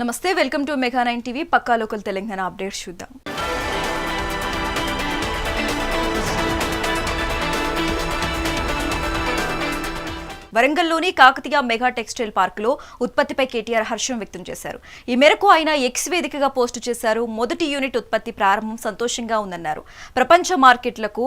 నమస్తే welcome to Mega nine TV. Pakka local Telangana updates చూద్దాం. వరంగల్లోని కాకతీయ మెగా టెక్స్టైల్ పార్కులో ఉత్పత్తిపై కేటీఆర్ హర్షం వ్యక్తం చేశారు. ఈ మేరకు ఆయన ఎక్స్ వేదికగా పోస్టు చేశారు. మొదటి యూనిట్ ఉత్పత్తి ప్రారంభం సంతోషంగా ఉందన్నారు. ప్రపంచ మార్కెట్లకు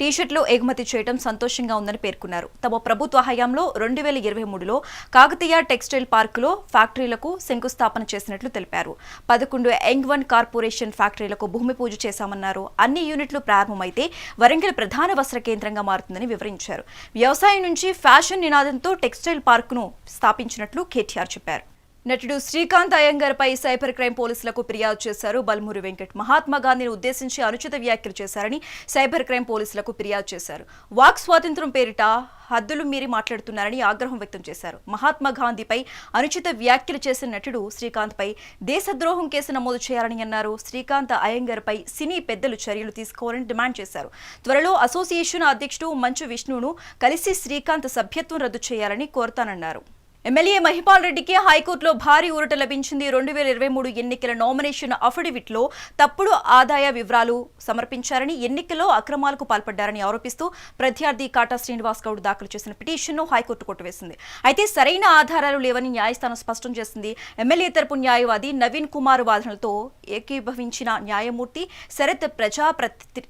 టీషర్ట్లు ఎగుమతి చేయడం సంతోషంగా ఉందని పేర్కొన్నారు. తమ ప్రభుత్వ హయాంలో రెండు వేల ఇరవై మూడులో కాకతీయ టెక్స్టైల్ పార్కులో ఫ్యాక్టరీలకు శంకుస్థాపన చేసినట్లు తెలిపారు. పదకొండు యంగ్ వన్ కార్పొరేషన్ ఫ్యాక్టరీలకు భూమి పూజ చేశామన్నారు. అన్ని యూనిట్లు ప్రారంభమైతే వరంగల్ ప్రధాన వస్త్ర కేంద్రంగా మారుతుందని వివరించారు. వ్యవసాయం నుంచి ఫ్యాషన్ నినాదంతో టెక్స్టైల్ పార్కును స్థాపించినట్లు కేటీఆర్ చెప్పారు. నటుడు శ్రీకాంత్ అయ్యంగార్పై సైబర్ క్రైమ్ పోలీసులకు ఫిర్యాదు చేశారు. బల్మూరి వెంకట్ మహాత్మా గాంధీని ఉద్దేశించి అనుచిత వ్యాఖ్యలు చేశారని సైబర్ క్రైమ్ పోలీసులకు ఫిర్యాదు చేశారు. వాక్ స్వాతంత్రం పేరిట హద్దులు మీరి మాట్లాడుతున్నారని ఆగ్రహం వ్యక్తం చేశారు. మహాత్మా గాంధీపై అనుచిత వ్యాఖ్యలు చేసిన నటుడు శ్రీకాంత్పై దేశద్రోహం కేసు నమోదు చేయాలని అన్నారు. శ్రీకాంత్ అయ్యంగర్పై సినీ పెద్దలు చర్యలు తీసుకోవాలని డిమాండ్ చేశారు. త్వరలో అసోసియేషన్ అధ్యక్షుడు మంచు విష్ణును కలిసి శ్రీకాంత్ సభ్యత్వం రద్దు చేయాలని కోరుతానన్నారు. ఎమ్మెల్యే మహిపాల్ రెడ్డికి హైకోర్టులో భారీ ఊరట లభించింది. రెండు వేల ఇరవై మూడు ఎన్నికల నామినేషన్ అఫిడవిట్లో తప్పుడు ఆదాయ వివరాలు సమర్పించారని ఎన్నికల్లో అక్రమాలకు పాల్పడ్డారని ఆరోపిస్తూ ప్రత్యర్థి కాటా శ్రీనివాస్ గౌడ్ దాఖలు చేసిన పిటిషన్ను హైకోర్టు కొట్టివేసింది. అయితే సరైన ఆధారాలు లేవని న్యాయస్థానం స్పష్టం చేసింది. ఎమ్మెల్యే తరపు న్యాయవాది నవీన్ కుమార్ వాదనలతో ఏకీభవించిన న్యాయమూర్తి శరత్ ప్రజా ప్రతి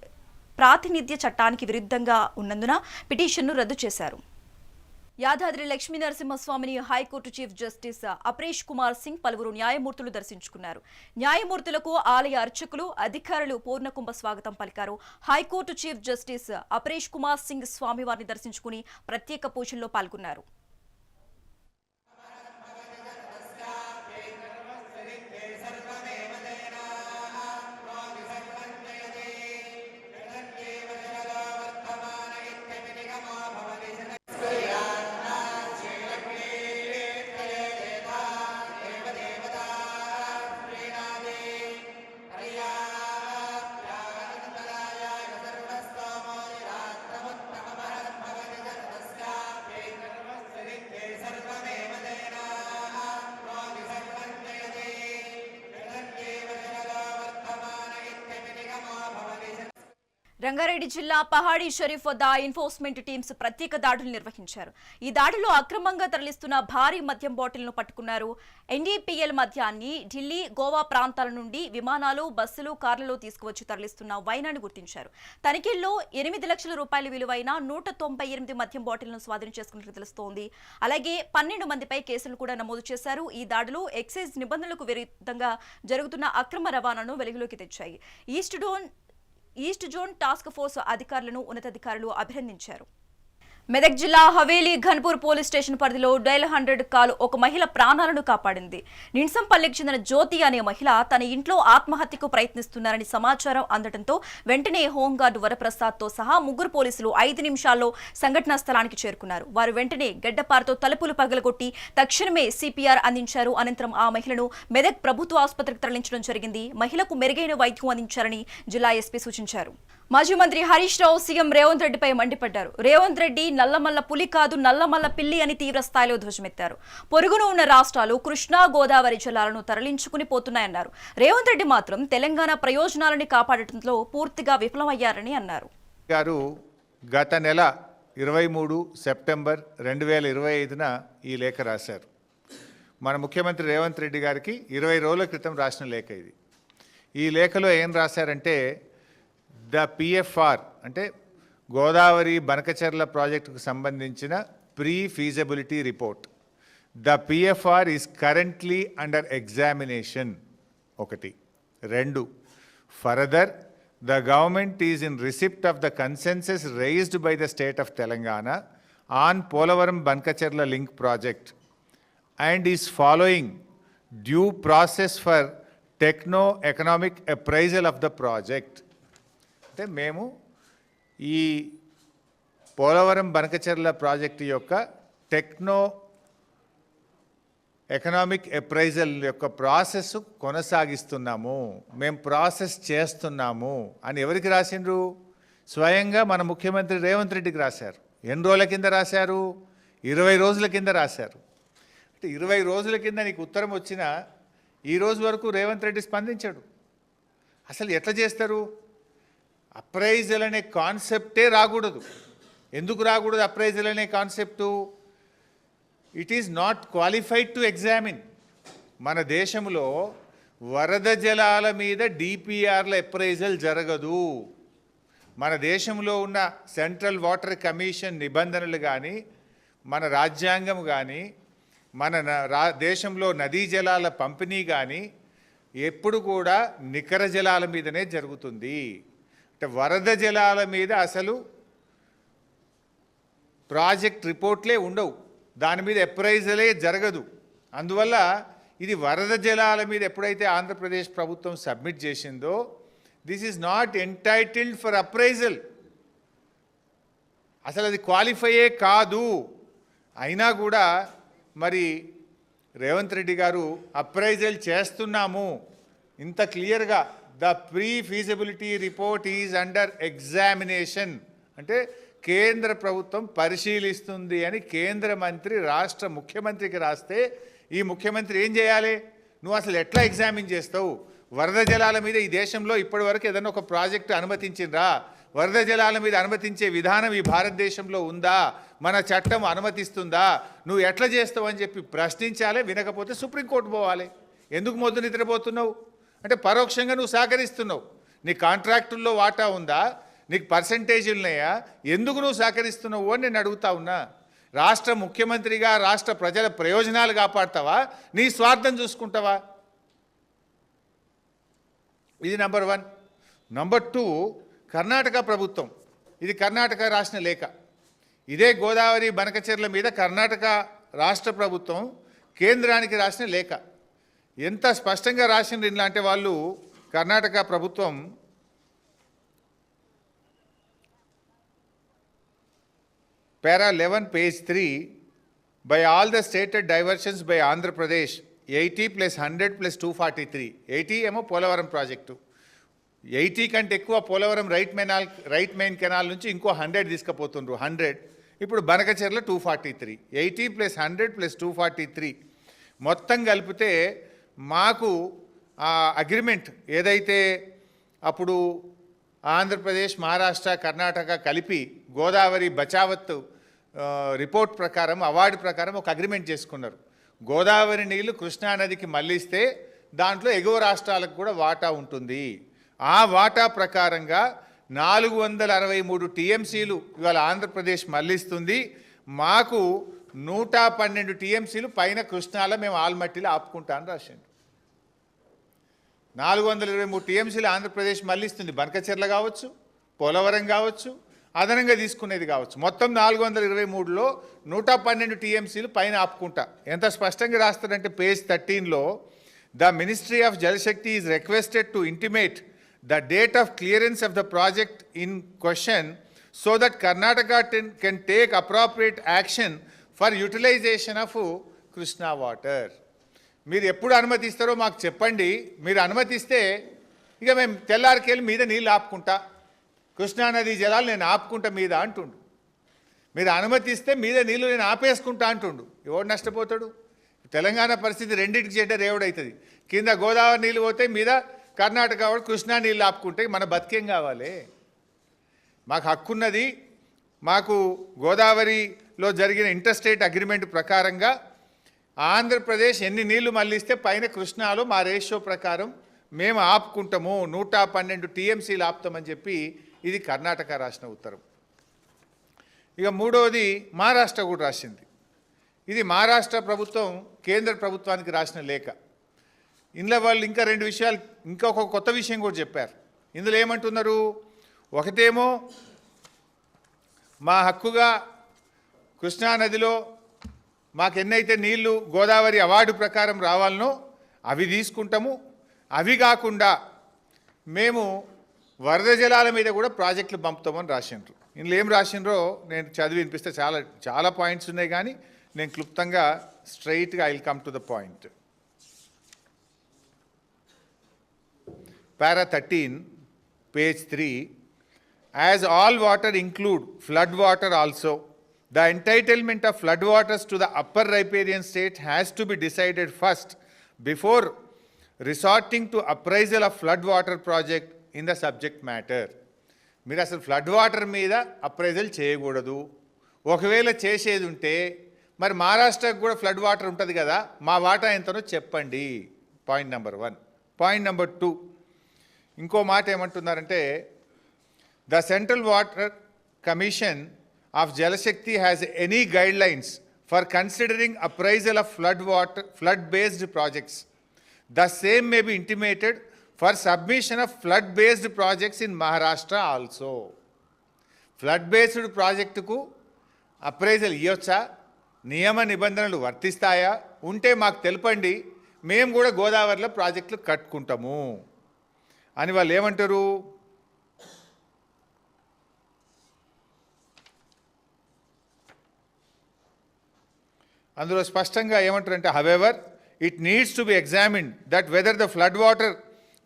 ప్రాతినిధ్య చట్టానికి విరుద్ధంగా ఉన్నందున పిటిషన్ను రద్దు చేశారు. యాదాద్రి లక్ష్మీ నరసింహస్వామిని high court chief justice Aparesh Kumar Singh పలువురు న్యాయమూర్తులు దర్శించుకున్నారు. న్యాయమూర్తులకు ఆలయ అర్చకులు అధికారులు పూర్ణకుంభ స్వాగతం పలికారు. High court chief justice Aparesh Kumar Singh స్వామివారిని దర్శించుకుని ప్రత్యేక పూజల్లో పాల్గొన్నారు. రంగారెడ్డి జిల్లా పహాడీ షరీఫ్ వద్ద ఎన్ఫోర్స్మెంట్ టీమ్స్ ప్రత్యేక దాడులు నిర్వహించారు. ఈ దాడిలో అక్రమంగా తరలిస్తున్న భారీ మద్యం బాటిల్ను పట్టుకున్నారు. ఎన్డీపీఎల్ మద్యాన్ని ఢిల్లీ గోవా ప్రాంతాల నుండి విమానాలు బస్సులు కార్లలో తీసుకువచ్చి తరలిస్తున్న వైనాన్ని గుర్తించారు. తనిఖీల్లో ఎనిమిది లక్షల రూపాయల విలువైన నూట తొంభై ఎనిమిది మద్యం బాటిల్ను స్వాధీనం చేసుకున్నట్లు తెలుస్తోంది. అలాగే పన్నెండు మందిపై కేసులు కూడా నమోదు చేశారు. ఈ దాడులు ఎక్సైజ్ నిబంధనలకు విరుద్ధంగా జరుగుతున్న అక్రమ రవాణాను వెలుగులోకి తెచ్చాయి. ఈస్ట్ డోన్ ఈస్ట్ జోన్ టాస్క్ ఫోర్స్ అధికారులను ఉన్నతాధికారులు అభినందించారు. మెదక్ జిల్లా హవేలీ ఘన్పూర్ పోలీస్ స్టేషన్ పరిధిలో డైల్ హండ్రెడ్ కాల్ ఒక మహిళ ప్రాణాలను కాపాడింది. నిన్సంపల్లికి చెందిన జ్యోతి అనే మహిళ తన ఇంట్లో ఆత్మహత్యకు ప్రయత్నిస్తున్నారని సమాచారం అందడంతో వెంటనే హోంగార్డు వరప్రసాద్తో సహా ముగ్గురు పోలీసులు ఐదు నిమిషాల్లో సంఘటనా స్థలానికి చేరుకున్నారు. వారు వెంటనే గడ్డపారతో తలుపులు పగలగొట్టి తక్షణమే సిపిఆర్ అందించారు. అనంతరం ఆ మహిళను మెదక్ ప్రభుత్వ ఆసుపత్రికి తరలించడం జరిగింది. మహిళకు మెరుగైన వైద్యం అందించారని జిల్లా ఎస్పీ సూచించారు. మాజీ మంత్రి హరీష్ రావు సీఎం రేవంత్ రెడ్డిపై మండిపడ్డారు. రేవంత్ రెడ్డి నల్లమల్ల పులి కాదు నల్లమల్ల పిల్లి అని తీవ్ర స్థాయిలో ధ్వజమెత్తారు. పొరుగున ఉన్న రాష్ట్రాలు కృష్ణా గోదావరి జలాలను తరలించుకుని పోతున్నాయన్నారు. రేవంత్ రెడ్డి మాత్రం తెలంగాణ ప్రయోజనాలని కాపాడటంలో పూర్తిగా విఫలమయ్యారని అన్నారు. గారు గత నెల ఇరవై మూడు సెప్టెంబర్ రెండు వేల ఇరవై ఐదున ఈ లేఖ రాశారు. మన ముఖ్యమంత్రి రేవంత్ రెడ్డి గారికి ఇరవై రోజుల క్రితం రాసిన లేఖ ఇది. ఈ లేఖలో ఏం రాశారంటే ద పిఎఫ్ఆర్ అంటే గోదావరి బనకచర్ల ప్రాజెక్టుకు సంబంధించిన pre feasibility report the PFR is currently under examination ఒకటి. రెండు. Further the government is in receipt of the consensus raised by the state of Telangana on Polavaram Banakacherla link project and is following due process for techno economic appraisal of the project అంటే మేము ఈ Polavaram Banakacherla project యొక్క techno economic appraisal యొక్క process కొనసాగిస్తున్నాము. మేము process చేస్తున్నాము అని ఎవరికి రాసిండ్రు? స్వయంగా మన ముఖ్యమంత్రి రేవంత్ రెడ్డికి రాశారు. ఎన్ని రోజుల కింద రాశారు? ఇరవై రోజుల కింద రాశారు. అంటే ఇరవై రోజుల కింద నీకు ఉత్తరం వచ్చినా ఈ రోజు వరకు రేవంత్ రెడ్డి స్పందించాడు. అసలు ఎట్లా చేస్తారు? అప్రైజల్ అనే కాన్సెప్టే రాకూడదు. ఎందుకు రాకూడదు అప్రైజల్ అనే concept? It is not qualified to examine మన దేశంలో వరద జలాల మీద డిపిఆర్ల అప్రైజల్ జరగదు. మన దేశంలో ఉన్న సెంట్రల్ వాటర్ కమిషన్ నిబంధనలు కానీ మన రాజ్యాంగం కానీ మన న- రా దేశంలో నదీ జలాల పంపిణీ కానీ ఎప్పుడు కూడా నికర జలాల మీదనే జరుగుతుంది. అంటే వరద జలాల మీద అసలు ప్రాజెక్ట్ రిపోర్ట్లే ఉండవు. దాని మీద ఎప్రైజలే జరగదు. అందువల్ల ఇది వరద జలాల మీద ఎప్పుడైతే ఆంధ్రప్రదేశ్ ప్రభుత్వం సబ్మిట్ చేసిందో this is not entitled for appraisal అసలు అది క్వాలిఫైయే కాదు. అయినా కూడా మరి రేవంత్ రెడ్డి గారు అప్రైజల్ చేస్తున్నాము. ఇంత క్లియర్గా the pre feasibility report is under examination అంటే కేంద్ర ప్రభుత్వం పరిశీలిస్తుంది అని కేంద్ర మంత్రి రాష్ట్ర ముఖ్యమంత్రికి రాస్తే ఈ ముఖ్యమంత్రి ఏం చేయాలి? నువ్వు అసలు ఎట్లా ఎగ్జామిన్ చేస్తావు? వరద జలాల మీద ఈ దేశంలో ఇప్పటివరకు ఏదైనా ఒక ప్రాజెక్టు అనుమతించిండ్రా వరద జలాల మీద అనుమతించే విధానం ఈ భారతదేశంలో ఉందా? మన చట్టం అనుమతిస్తుందా? నువ్వు ఎట్లా చేస్తావు అని చెప్పి ప్రశ్నించాలి వినకపోతే సుప్రీంకోర్టు పోవాలి. ఎందుకు మొద్దు నిద్రపోతున్నావు? అంటే పరోక్షంగా నువ్వు సహకరిస్తున్నావు. నీ కాంట్రాక్టుల్లో వాటా ఉందా? నీకు పర్సంటేజీలు ఉన్నాయా ఎందుకు నువ్వు సహకరిస్తున్నావు అని నేను అడుగుతా ఉన్నా. రాష్ట్ర ముఖ్యమంత్రిగా రాష్ట్ర ప్రజల ప్రయోజనాలు కాపాడతావా? నీ స్వార్థం చూసుకుంటావా? ఇది number one. Number two Karnataka ప్రభుత్వం. ఇది కర్ణాటక రాసిన లేఖ. ఇదే గోదావరి బనకచెర్ల మీద కర్ణాటక రాష్ట్ర ప్రభుత్వం కేంద్రానికి రాసిన లేఖ. ఎంత స్పష్టంగా రాసిండ్రు ఇలాంటి వాళ్ళు కర్ణాటక ప్రభుత్వం Para 11, page 3, by all the stated diversions by Andhra Pradesh, 80 plus 100 plus 243. 80 ఏమో పోలవరం ప్రాజెక్టు. ఎయిటీ కంటే ఎక్కువ పోలవరం రైట్ మెనాల్ రైట్ మెయిన్ కెనాల్ నుంచి ఇంకో హండ్రెడ్ తీసుకుపోతుండ్రు. హండ్రెడ్. ఇప్పుడు Banakacherla two forty three. Eighty plus hundred plus two forty three. మొత్తం కలిపితే మాకు ఆ అగ్రిమెంట్ ఏదైతే అప్పుడు ఆంధ్రప్రదేశ్ మహారాష్ట్ర కర్ణాటక కలిపి గోదావరి బచావత్ రిపోర్ట్ ప్రకారం అవార్డు ప్రకారం ఒక అగ్రిమెంట్ చేసుకున్నారు. గోదావరి నీళ్ళు కృష్ణానదికి మళ్ళిస్తే దాంట్లో ఎగువ రాష్ట్రాలకు కూడా వాటా ఉంటుంది. ఆ వాటా ప్రకారంగా నాలుగు వందల అరవై మూడు టీఎంసీలు ఇవాళ ఆంధ్రప్రదేశ్ మళ్ళిస్తుంది. మాకు నూట పన్నెండు టీఎంసీలు పైన కృష్ణాలో మేము ఆల్మట్టిలో ఆపుకుంటామని రాసిండు. నాలుగు వందల ఇరవై మూడు టీఎంసీలు ఆంధ్రప్రదేశ్ మళ్ళిస్తుంది. బనకచెర్ల కావచ్చు పోలవరం కావచ్చు అదనంగా తీసుకునేది కావచ్చు. మొత్తం నాలుగు వందల ఇరవై మూడులో నూట పన్నెండు టీఎంసీలు పైన ఆపుకుంటా. ఎంత స్పష్టంగా రాస్తారంటే page థర్టీన్లో the ministry of Jal Shakti is requested to intimate the date of clearance of the project in question so that Karnataka can take appropriate action for utilization of Krishna water. మీరు ఎప్పుడు అనుమతిస్తారో మాకు చెప్పండి. మీరు అనుమతిస్తే ఇక మేము తెల్లారికెళ్ళి మీద నీళ్ళు ఆపుకుంటా. కృష్ణానది జలాలు నేను ఆపుకుంటా మీద అంటుండు. మీరు అనుమతిస్తే మీద నీళ్ళు నేను ఆపేసుకుంటా అంటుండు. ఎవడు నష్టపోతాడు? తెలంగాణ పరిస్థితి రెండింటికి చెడ్డ రేవుడవుతుంది కింద గోదావరి నీళ్ళు పోతే మీద కర్ణాటక వాడు కృష్ణా నీళ్ళు ఆపుకుంటే మన బతికేం కావాలి? మాకు హక్కున్నది మాకు గోదావరి లో జరిగిన ఇంటర్స్టేట్ అగ్రిమెంట్ ప్రకారంగా ఆంధ్రప్రదేశ్ ఎన్ని నీళ్ళు మళ్ళిస్తే పైన కృష్ణాలో మా రేషియో ప్రకారం మేము ఆపుకుంటాము నూట పన్నెండు టీఎంసీలు ఆపుతామని చెప్పి ఇది కర్ణాటక రాసిన ఉత్తరం. ఇక మూడవది మహారాష్ట్ర కూడా రాసింది. ఇది మహారాష్ట్ర ప్రభుత్వం కేంద్ర ప్రభుత్వానికి రాసిన లేఖ. ఇందులో వాళ్ళు ఇంకా రెండు విషయాలు ఇంకా ఒక కొత్త విషయం కూడా చెప్పారు. ఇందులో ఏమంటున్నారు? ఒకటేమో మా హక్కుగా కృష్ణానదిలో మాకు ఎన్నైతే నీళ్ళు గోదావరి అవార్డు ప్రకారం రావాలనో అవి తీసుకుంటాము. అవి కాకుండా మేము వరద జలాల మీద కూడా ప్రాజెక్టులు పంపుతామని రాసిండ్రు. ఇందులో ఏం రాసిండ్రో నేను చదివి వినిపిస్తే చాలా చాలా పాయింట్స్ ఉన్నాయి కానీ నేను క్లుప్తంగా స్ట్రైట్గా I come to the point. para 13, page 3, as all water include flood water also, the entitlement of flood waters to the upper riparian state has to be decided first before resorting to appraisal of flood water project in the subject matter మీరు అసలు flood water మీద appraisal చేయకూడదు. ఒకవేళ చేసేది ఉంటే మరి మహారాష్ట్రకు కూడా ఫ్లడ్ వాటర్ ఉంటుంది కదా మా వాటా ఎంతనో చెప్పండి. Point number one point number two ఇంకో మాట ఏమంటున్నారంటే the central water commission of Jal Shakti has any guidelines for considering appraisal of flood water flood based projects the same may be intimated for submission of flood based projects in Maharashtra also flood based ప్రాజెక్టుకు అప్రైజల్ ఇవ్వచ్చా నియమ నిబంధనలు వర్తిస్తాయా? ఉంటే మాకు తెలపండి. మేము కూడా గోదావరిలో ప్రాజెక్టులు కట్టుకుంటాము. అని వాళ్ళు ఏమంటారు? అందులో స్పష్టంగా ఏమంటారంటే however it needs to be examined that whether the flood water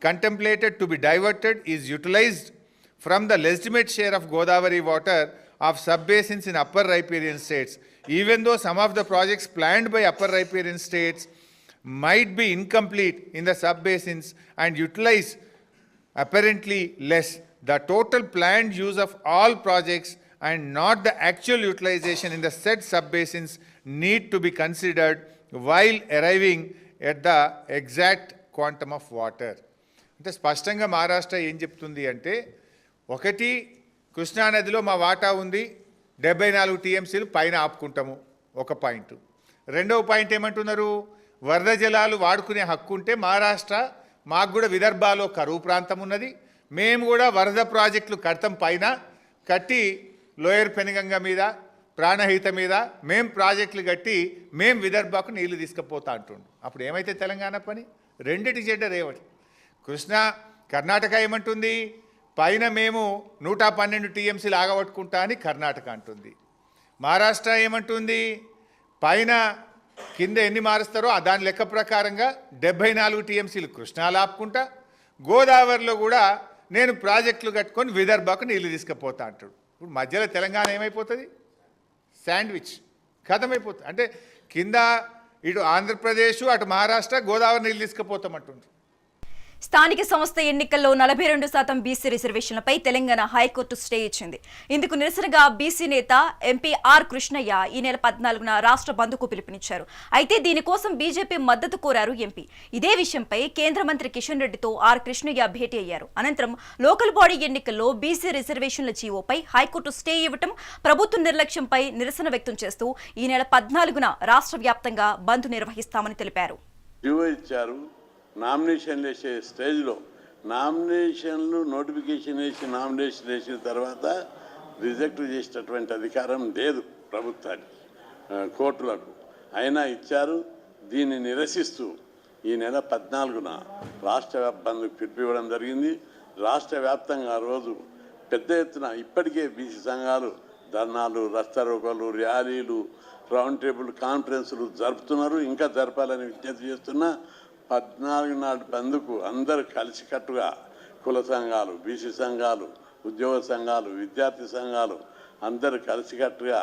contemplated to be diverted is utilized from the legitimate share of Godavari water of sub basins in upper riparian states even though some of the projects planned by upper riparian states might be incomplete in the sub-basins and utilize apparently less. The total planned use of all projects and not the actual utilization in the said sub basins need to be considered while arriving at the exact quantum of water. అంటే స్పష్టంగా మహారాష్ట్ర ఏం చెప్తుంది అంటే ఒకటి కృష్ణానదిలో మా వాటా ఉంది డెబ్బై నాలుగు టీఎంసీలు పైన ఆపుకుంటాము ఒక పాయింట్ రెండవ పాయింట్ ఏమంటున్నారు వరద జలాలు వాడుకునే హక్కు ఉంటే మహారాష్ట్ర మాకు కూడా విదర్భాలో కరువు ప్రాంతం ఉన్నది మేము కూడా వరద ప్రాజెక్టులు కడతాం పైన కట్టి లోయర్ పెనుగంగ మీద ప్రాణహిత మీద మేం ప్రాజెక్టులు కట్టి మేం విదర్భకు నీళ్ళు తీసుకుపోతా అంటుండు. అప్పుడు ఏమైతే తెలంగాణ పని? రెండిటి చెడ్డ రేవటి కృష్ణ కర్ణాటక ఏమంటుంది? పైన మేము నూట పన్నెండు టీఎంసీలు ఆగబట్టుకుంటా అని కర్ణాటక అంటుంది. మహారాష్ట్ర ఏమంటుంది? పైన కింద ఎన్ని మారుస్తారో ఆ దాని లెక్క ప్రకారంగా డెబ్బై నాలుగు టీఎంసీలు కృష్ణాలు ఆపుకుంటా గోదావరిలో కూడా నేను ప్రాజెక్టులు కట్టుకొని విదర్భకు నీళ్ళు తీసుకుపోతా అంటాడు. ఇప్పుడు మధ్యలో తెలంగాణ ఏమైపోతుంది? శాండ్విచ్. కథమైపోతుంది. అంటే కింద ఇటు ఆంధ్రప్రదేశ్ అటు మహారాష్ట్ర గోదావరి నీళ్ళు తీసుకుపోతామంటుండ్రు. స్థానిక సంస్థ ఎన్నికల్లో నలభై రెండు శాతం బీసీ రిజర్వేషన్లపై తెలంగాణ హైకోర్టు స్టే ఇచ్చింది. ఇందుకు నిరసనగా బీసీ నేత ఎంపీ ఆర్ కృష్ణయ్య ఈ నెల పద్నాలుగున రాష్ట్ర బంద్కు పిలుపునిచ్చారు. అయితే దీనికోసం బీజేపీ మద్దతు కోరారు ఎంపీ ఇదే విషయంపై కేంద్ర మంత్రి కిషన్ రెడ్డితో ఆర్ కృష్ణయ్య భేటీ అయ్యారు. అనంతరం లోకల్ బాడీ ఎన్నికల్లో బీసీ రిజర్వేషన్ల జీవోపై హైకోర్టు స్టే ఇవ్వటం ప్రభుత్వ నిర్లక్ష్యంపై నిరసన వ్యక్తం చేస్తూ ఈ నెల పద్నాలుగున రాష్ట్ర వ్యాప్తంగా బంద్ నిర్వహిస్తామని తెలిపారు. జీవో ఇచ్చారు. నామినేషన్లు వేసే స్టేజ్లో నామినేషన్లు నోటిఫికేషన్ వేసి నామినేషన్ వేసిన తర్వాత రిజెక్ట్ చేసేటటువంటి అధికారం లేదు ప్రభుత్వానికి కోర్టులకు. అయినా ఇచ్చారు దీన్ని నిరసిస్తూ ఈ నెల పద్నాలుగున రాష్ట్ర వ్యాప్ బంద్కు పిలిపివ్వడం జరిగింది. రాష్ట్ర వ్యాప్తంగా ఆ రోజు పెద్ద ఎత్తున ఇప్పటికే బీసీ సంఘాలు ధర్నాలు రస్తారోకలు ర్యాలీలు రౌండ్ టేబుల్ కాన్ఫరెన్సులు జరుపుతున్నారు. ఇంకా జరపాలని విజ్ఞప్తి చేస్తున్నా పద్నాలుగు నాటి బంద్కు అందరూ కలిసికట్టుగా కుల సంఘాలు బీసీ సంఘాలు ఉద్యోగ సంఘాలు విద్యార్థి సంఘాలు అందరూ కలిసికట్టుగా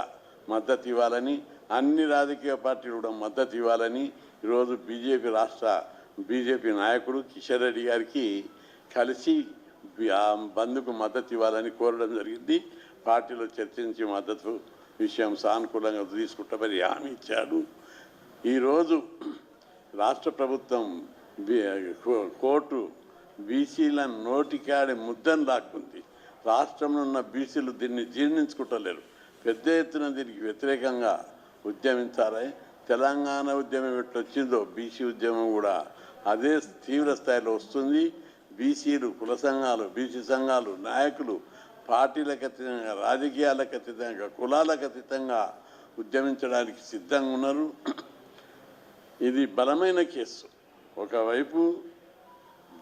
మద్దతు ఇవ్వాలని అన్ని రాజకీయ పార్టీలు కూడా మద్దతు ఇవ్వాలని ఈరోజు బీజేపీ రాష్ట్ర బీజేపీ నాయకుడు కిషన్ రెడ్డి గారికి కలిసి ఆ బంద్కు మద్దతు ఇవ్వాలని కోరడం జరిగింది. పార్టీలో చర్చించి మద్దతు విషయం సానుకూలంగా తీసుకుంటామని హామీ ఇచ్చాడు. ఈరోజు రాష్ట్ర ప్రభుత్వం కో- కోర్టు బీసీల నోటికాడి ముద్దను లాక్కుంది రాష్ట్రంలో ఉన్న బీసీలు దీన్ని జీర్ణించుకుంటలేరు. పెద్ద ఎత్తున దీనికి వ్యతిరేకంగా ఉద్యమించాలి. తెలంగాణ ఉద్యమం ఎట్లా వచ్చిందో బీసీ ఉద్యమం కూడా అదే తీవ్ర స్థాయిలో వస్తుంది. బీసీలు కుల సంఘాలు బీసీ సంఘాలు నాయకులు పార్టీలకు అతీతంగా రాజకీయాలకు అతీతంగా కులాలకు అతీతంగా ఉద్యమించడానికి సిద్ధంగా ఉన్నారు. ఇది బలమైన కేసు. ఒకవైపు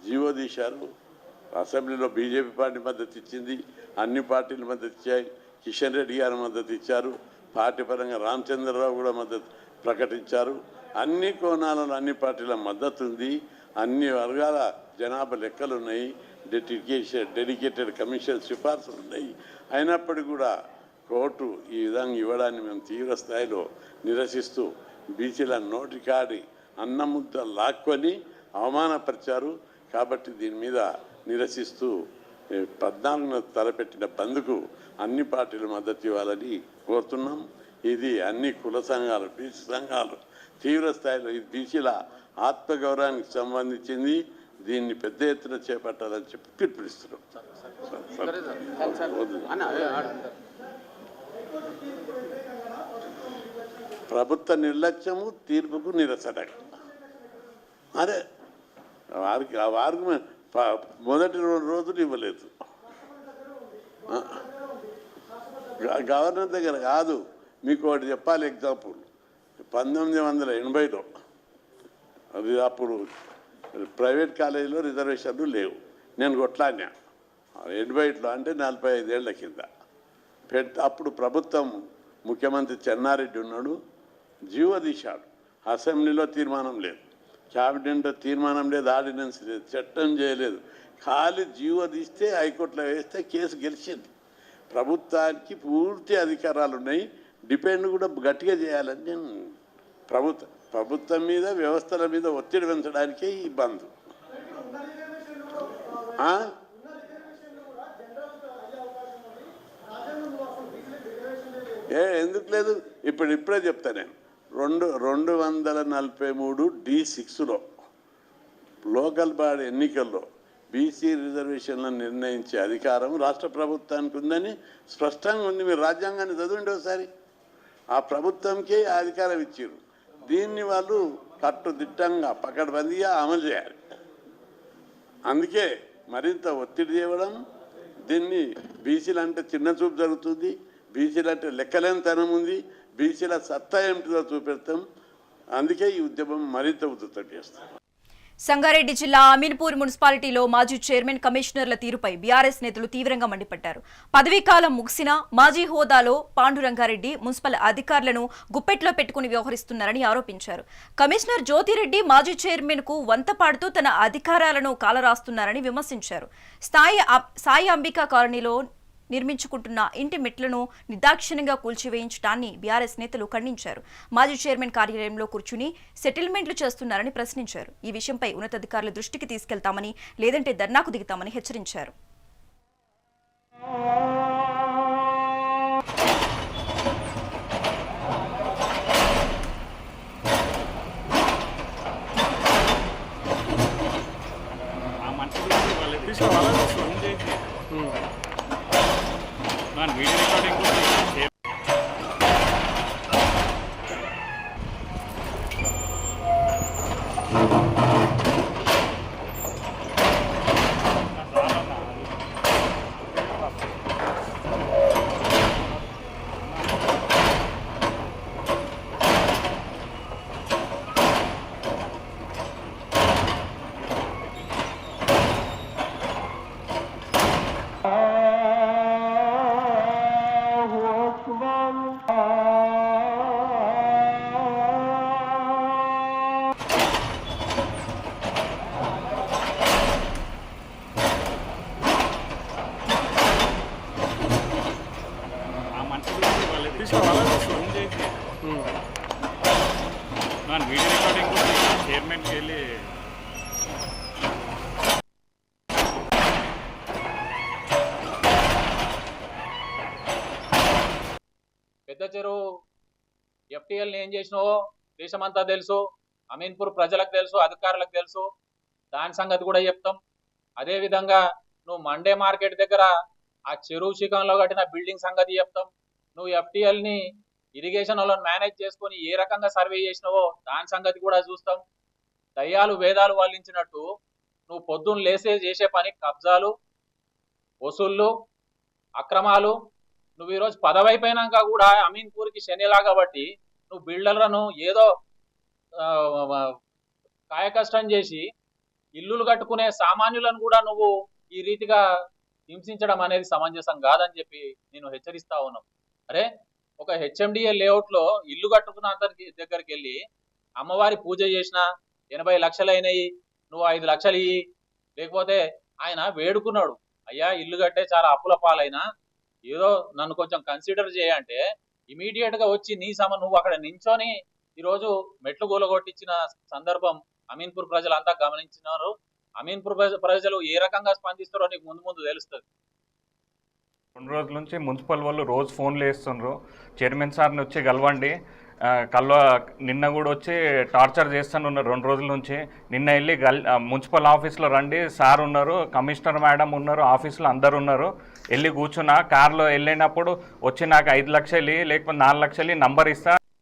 జీవో తీశారు అసెంబ్లీలో బీజేపీ పార్టీ మద్దతు ఇచ్చింది అన్ని పార్టీలు మద్దతు ఇచ్చాయి కిషన్ రెడ్డి గారు మద్దతు ఇచ్చారు పార్టీ పరంగా రామచంద్రరావు కూడా మద్దతు ప్రకటించారు. అన్ని కోణాలలో అన్ని పార్టీల మద్దతు ఉంది అన్ని వర్గాల జనాభా లెక్కలు ఉన్నాయి డెడికేషన్ డెడికేటెడ్ కమిషన్ సిఫార్సులు ఉన్నాయి. అయినప్పటికీ కూడా కోర్టు ఈ విధంగా ఇవ్వడాన్ని మేము తీవ్ర స్థాయిలో నిరసిస్తూ బీసీల నోటికాడి అన్నముద్ద లాక్కొని అవమానపరిచారు కాబట్టి దీని మీద నిరసిస్తూ పద్నాలుగున తలపెట్టిన బంద్కు అన్ని పార్టీలు మద్దతు ఇవ్వాలని కోరుతున్నాం. ఇది అన్ని కుల సంఘాలు బీసీ సంఘాలు తీవ్ర స్థాయిలో ఇది బీసీల ఆత్మగౌరవానికి సంబంధించింది. దీన్ని పెద్ద ఎత్తున చేపట్టాలని చెప్పి పిలుపునిస్తున్నాం. ప్రభుత్వ నిర్లక్ష్యము తీర్పుకు నిరసన అదే వారికి ఆ వారికి మొదటి రెండు రోజులు ఇవ్వలేదు. గవర్నర్ దగ్గర కాదు మీకు ఒకటి చెప్పాలి ఎగ్జాంపుల్ పంతొమ్మిది వందల ఎనభైలో అది అప్పుడు ప్రైవేట్ కాలేజీలో రిజర్వేషన్లు లేవు. నేను కొట్లాడినా. ఎనభైలో అంటే నలభై ఐదేళ్ళ కింద. పెట్ అప్పుడు ప్రభుత్వం ముఖ్యమంత్రి చెన్నారెడ్డి ఉన్నాడు. జీవో తీశాడు అసెంబ్లీలో తీర్మానం లేదు. క్యాబినెట్లో తీర్మానం లేదు ఆర్డినెన్స్ లేదు చట్టం చేయలేదు. ఖాళీ జీవో తీస్తే హైకోర్టులో వేస్తే కేసు గెలిచింది. ప్రభుత్వానికి పూర్తి అధికారాలు ఉన్నాయి. డిపెండ్ కూడా గట్టిగా చేయాలని నేను ప్రభుత్వ ప్రభుత్వం మీద వ్యవస్థల మీద ఒత్తిడి పెంచడానికే ఈ బంద్. ఏ ఎందుకు లేదు? ఇప్పుడు ఇప్పుడే చెప్తా నేను. రెండు రెండు వందల నలభై మూడు డి సిక్స్లో లోకల్ బాడీ ఎన్నికల్లో బీసీ రిజర్వేషన్లను నిర్ణయించే అధికారం రాష్ట్ర ప్రభుత్వానికి ఉందని స్పష్టంగా ఉంది. మీరు రాజ్యాంగాన్ని చదవండి ఒకసారి. ఆ ప్రభుత్వంకే ఆ అధికారం ఇచ్చారు దీన్ని వాళ్ళు కట్టుదిట్టంగా పకడ్బందీగా అమలు చేయాలి. అందుకే మరింత ఒత్తిడి చేయడం దీన్ని బీసీలు అంటే చిన్న చూపు జరుగుతుంది. బీసీలు అంటే లెక్కలేనితనం ఉంది. బీసీల సత్తా ఏమిటిదో చూపెడతాం. అందుకే ఈ ఉద్యమం మరింత ఉధృతం చేస్తాం సంగారెడ్డి జిల్లా అమీన్పూర్ మున్సిపాలిటీలో మాజీ చైర్మన్ కమిషనర్ల తీరుపై బీఆర్ఎస్ నేతలు తీవ్రంగా మండిపడ్డారు. పదవీకాలం ముగిసినా మాజీ హోదాలో పాండురంగారెడ్డి మున్సిపల్ అధికారులను గుప్పెట్లో పెట్టుకుని వ్యవహరిస్తున్నారని ఆరోపించారు. కమిషనర్ జ్యోతిరెడ్డి మాజీ చైర్మన్కు వంతపాడుతూ తన అధికారాలను కాలరాస్తున్నారని విమర్శించారు. స్థాయి సాయి అంబికా కాలనీలో నిర్మించుకుంటున్న ఇంటి మెట్లను నిర్దాక్షిణ్యంగా కూల్చివేయించడాన్ని బీఆర్ఎస్ నేతలు ఖండించారు. మాజీ చైర్మన్ కార్యాలయంలో కూర్చుని సెటిల్మెంట్లు చేస్తున్నారని ప్రశ్నించారు. ఈ విషయంపై ఉన్నతాధికారుల దృష్టికి తీసుకెళ్తామని లేదంటే ధర్నాకు దిగుతామని హెచ్చరించారు. না ভিডিও রেকর্ডিং করতে చేసినావో? దేశమంతా తెలుసు. అమీన్పూర్ ప్రజలకు తెలుసు అధికారులకు తెలుసు. దాని సంగతి కూడా చెప్తాం. అదేవిధంగా నువ్వు మండే మార్కెట్ దగ్గర ఆ చెరువు శిఖంలో కట్టిన బిల్డింగ్ సంగతి చెప్తాం. నువ్వు ఎఫ్టీఎల్ని ఇరిగేషన్ వాళ్ళని మేనేజ్ చేసుకొని ఏ రకంగా సర్వే చేసినావో దాని సంగతి కూడా చూస్తాం. దయ్యాలు వేదాలు వల్లించినట్టు నువ్వు పొద్దున్న లేసే చేసే పని కబ్జాలు వసూళ్ళు అక్రమాలు. నువ్వు ఈరోజు పదవైపోయినాక కూడా అమీన్పూర్కి శనిలా కాబట్టి నువ్వు బిల్డర్లను ఏదో కాయకష్టం చేసి ఇల్లులు కట్టుకునే సామాన్యులను కూడా నువ్వు ఈ రీతిగా హింసించడం అనేది సమంజసం కాదని చెప్పి నేను హెచ్చరిస్తా ఉన్నాం అరే ఒక హెచ్ఎండిఏ లేఅవుట్లో ఇల్లు కట్టుకున్న అతనికి దగ్గరికి వెళ్ళి అమ్మవారి పూజ చేసిన ఎనభై లక్షలు అయినాయి నువ్వు ఐదు లక్షలు ఇయ్యి. లేకపోతే ఆయన వేడుకున్నాడు అయ్యా ఇల్లు కట్టే చాలా అప్పుల పాలైనా ఏదో నన్ను కొంచెం కన్సిడర్ చేయంటే ఇమీడియట్గా వచ్చి నీ సమ నువ్వు అక్కడ నించొని ఈరోజు మెట్లు గోలగొట్టించిన సందర్భం అమీన్పూర్ ప్రజలు అంతా గమనించినారు. అమీన్పూర్ ప్రజ- ప్రజలు ఏ రకంగా స్పందిస్తారో నీకు ముందు ముందు తెలుస్తుంది. రెండు రోజుల నుంచి మున్సిపల్ వాళ్ళు రోజు ఫోన్లు వేస్తుండ్రు. చైర్మన్ సార్ని వచ్చి కలవండి. కల్వ నిన్న కూడా వచ్చి టార్చర్ చేస్తాను ఉన్నారు రెండు రోజుల నుంచి. నిన్న వెళ్ళి గల్ మున్సిపల్ ఆఫీస్లో రండి. సార్ ఉన్నారు కమిషనర్ మేడం ఉన్నారు ఆఫీస్లో అందరు ఉన్నారు. వెళ్ళి కూర్చున్నా కార్లో వెళ్ళినప్పుడు వచ్చి నాకు ఐదు లక్షలు లేకపోతే నాలుగు లక్షలు నంబర్ ఇస్తా.